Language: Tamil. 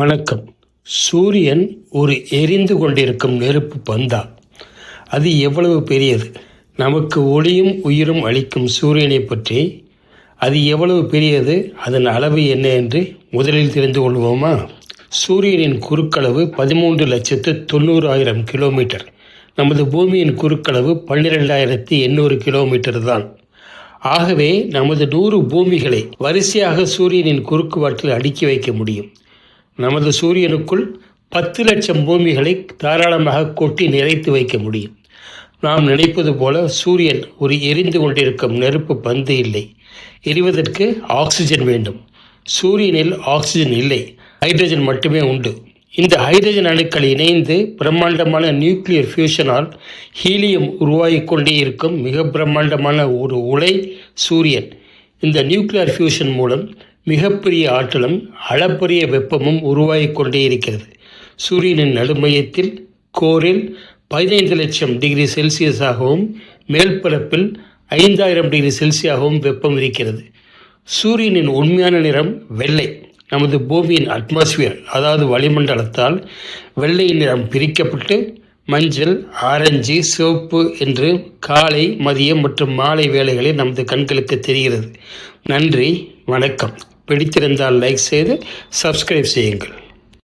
வணக்கம். சூரியன் ஒரு எரிந்து கொண்டிருக்கும் நெருப்பு பந்தா. அது எவ்வளவு பெரியது? நமக்கு ஒளியும் உயிரும் அளிக்கும் சூரியனை பற்றி அது எவ்வளவு பெரியது? அதன் அளவு என்ன என்று முதலில் தெரிந்து கொள்வோமா? சூரியனின் குறுக்களவு பதிமூன்று லட்சத்து தொண்ணூறாயிரம் கிலோமீட்டர். நமது பூமியின் குறுக்களவு பன்னிரெண்டாயிரத்தி எண்ணூறு கிலோமீட்டர் தான். ஆகவே நமது நூறு பூமிகளை வரிசையாக சூரியனின் குறுக்குவாட்டில் அடுக்கி வைக்க முடியும். நமது சூரியனுக்குள் பத்து லட்சம் பூமிகளை தாராளமாக கொட்டி நிறைத்து வைக்க முடியும். நாம் நினைப்பது போல சூரியன் ஒரு எரிந்து கொண்டிருக்கும் நெருப்பு பந்து இல்லை. எரிவதற்கு ஆக்சிஜன் வேண்டும். சூரியனில் ஆக்சிஜன் இல்லை. ஹைட்ரஜன் மட்டுமே உண்டு. இந்த ஹைட்ரஜன் அணுக்கள் இணைந்து பிரம்மாண்டமான நியூக்ளியர் ஃபியூஷனால் ஹீலியம் உருவாகி கொண்டே இருக்கும் மிக பிரம்மாண்டமான ஒரு உலை சூரியன். இந்த நியூக்ளியர் ஃபியூஷன் மூலம் மிகப்பெரிய ஆற்றலும் அளப்பரிய வெப்பமும் உருவாகிக் கொண்டே இருக்கிறது. சூரியனின் நடுமையத்தில் கோரில் பதினைந்து லட்சம் டிகிரி செல்சியஸாகவும் மேல்பரப்பில் ஐந்தாயிரம் டிகிரி செல்சியாகவும் வெப்பம் இருக்கிறது. சூரியனின் உண்மையான நிறம் வெள்ளை. நமது பூமியின் அட்மாஸ்பியர் அதாவது வளிமண்டலத்தால் வெள்ளை நிறம் பிரிக்கப்பட்டு மஞ்சள் ஆரஞ்சு சிவப்பு என்று காலை மதியம் மற்றும் மாலை வேளைகளில் நமது கண்களுக்கு தெரிகிறது. நன்றி வணக்கம். பிடித்திருந்தால் லைக் செய்து சப்ஸ்கிரைப் செய்யுங்கள்.